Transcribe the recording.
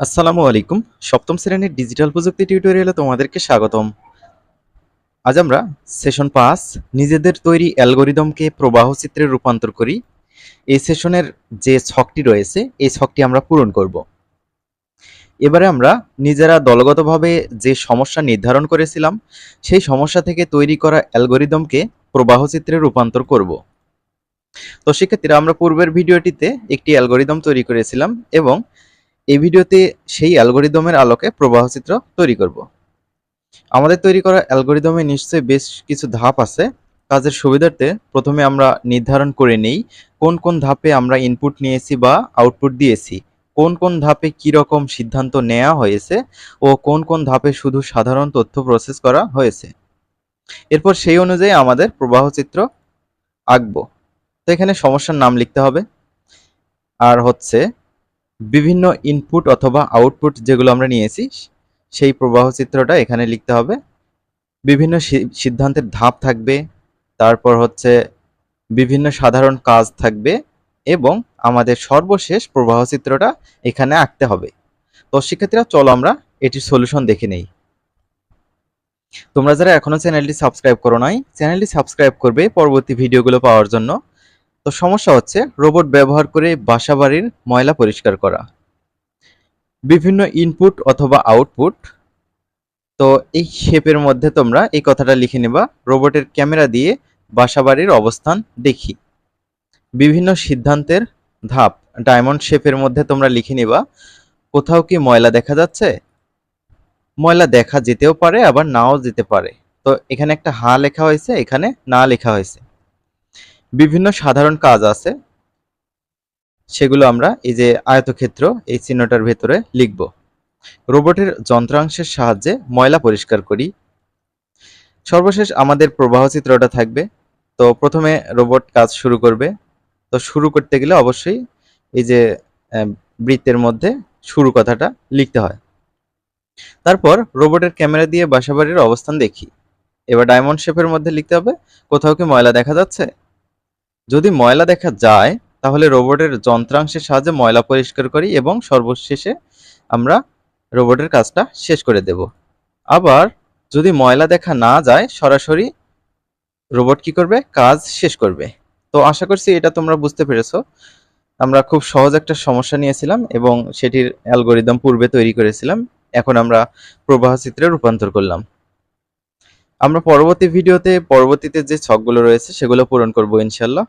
আসসালামু আলাইকুম। সপ্তম শ্রেণির ডিজিটাল প্রযুক্তি টিউটোরিয়ালে তোমাদেরকে স্বাগতম। আজ আমরা সেশন পাঁচ, নিজেদের তৈরি অ্যালগোরিদমকে প্রবাহ চিত্রে রূপান্তর করি। এই সেশনের যে ছকটি রয়েছে, এই ছকটি আমরা পূরণ করব। এবারে আমরা নিজেরা দলগতভাবে যে সমস্যা নির্ধারণ করেছিলাম, সেই সমস্যা থেকে তৈরি করা অ্যালগোরিদমকে প্রবাহ চিত্রে রূপান্তর করব। তো সেক্ষেত্রে আমরা পূর্বের ভিডিওটিতে একটি অ্যালগোরিদম তৈরি করেছিলাম এবং এই ভিডিওতে সেই অ্যালগোরিদমের আলোকে প্রবাহ চিত্র তৈরি করব। আমাদের তৈরি করা অ্যালগোরিদমে নিশ্চয়ই বেশ কিছু ধাপ আছে। কাজের সুবিধার্থে প্রথমে আমরা নির্ধারণ করে নেই কোন কোন ধাপে আমরা ইনপুট নিয়েছি বা আউটপুট দিয়েছি, কোন কোন ধাপে কি রকম সিদ্ধান্ত নেওয়া হয়েছে ও কোন কোন ধাপে শুধু সাধারণ তথ্য প্রসেস করা হয়েছে। এরপর সেই অনুযায়ী আমাদের প্রবাহ চিত্র আঁকবো। তো এখানে সমস্যার নাম লিখতে হবে। আর হচ্ছে বিভিন্ন ইনপুট অথবা আউটপুট যেগুলো আমরা নিয়েছি, সেই প্রবাহ চিত্রটা এখানে লিখতে হবে। বিভিন্ন সিদ্ধান্তের ধাপ থাকবে, তারপর হচ্ছে বিভিন্ন সাধারণ কাজ থাকবে এবং আমাদের সর্বশেষ প্রবাহ চিত্রটা এখানে আঁকতে হবে। তো শিক্ষার্থীরা চলো আমরা এটির সলিউশন দেখে নেই। তোমরা যারা এখনও চ্যানেলটি সাবস্ক্রাইব করো নাই চ্যানেলটি সাবস্ক্রাইব করবে পরবর্তী ভিডিওগুলো পাওয়ার জন্য। তো সমস্যা হচ্ছে রোবট ব্যবহার করে বাসাবাড়ির ময়লা পরিষ্কার করা। বিভিন্ন ইনপুট অথবা আউটপুট তো এই শেপের মধ্যে তোমরা এই কথাটা লিখে নেবা রোবটের ক্যামেরা দিয়ে বাসাবাড়ির অবস্থান দেখি। বিভিন্ন সিদ্ধান্তের ধাপ ডায়মন্ড শেপের মধ্যে তোমরা লিখে নিবা, কোথাও কি ময়লা দেখা যাচ্ছে? ময়লা দেখা যেতেও পারে, আবার নাও যেতে পারে। তো এখানে একটা হা লেখা হয়েছে, এখানে না লেখা হয়েছে। বিভিন্ন সাধারণ কাজ আছে, সেগুলো আমরা এই যে আয়তক্ষেত্র, এই চিহ্নটার ভেতরে লিখব। রোবটের যন্ত্রাংশের সাহায্যে ময়লা পরিষ্কার করি। সর্বশেষ আমাদের প্রবাহ চিত্রটা থাকবে। তো প্রথমে রোবট কাজ শুরু করবে। তো শুরু করতে গেলে অবশ্যই এই যে বৃত্তের মধ্যে শুরু কথাটা লিখতে হয়। তারপর রোবটের ক্যামেরা দিয়ে বাসাবাড়ির অবস্থান দেখি। এবার ডায়মন্ড শেপের মধ্যে লিখতে হবে, কোথাও কি ময়লা দেখা যাচ্ছে? যদি ময়লা দেখা যায়, তাহলে রোবটের যন্ত্রাংশের সাহায্যে ময়লা পরিষ্কার করি এবং সর্বশেষে আমরা রোবটের কাজটা শেষ করে দেব। আবার যদি ময়লা দেখা না যায়, সরাসরি রোবট কি করবে? কাজ শেষ করবে। তো আশা করছি এটা তোমরা বুঝতে পেরেছ। আমরা খুব সহজ একটা সমস্যা নিয়েছিলাম এবং সেটির অ্যালগোরিদম পূর্বে তৈরি করেছিলাম। এখন আমরা প্রবাহ চিত্রে রূপান্তর করলাম। আমরা পরবর্তী ভিডিওতে পরবর্তীতে যে ছকগুলো রয়েছে সেগুলো পূরণ করব ইনশাল্লাহ।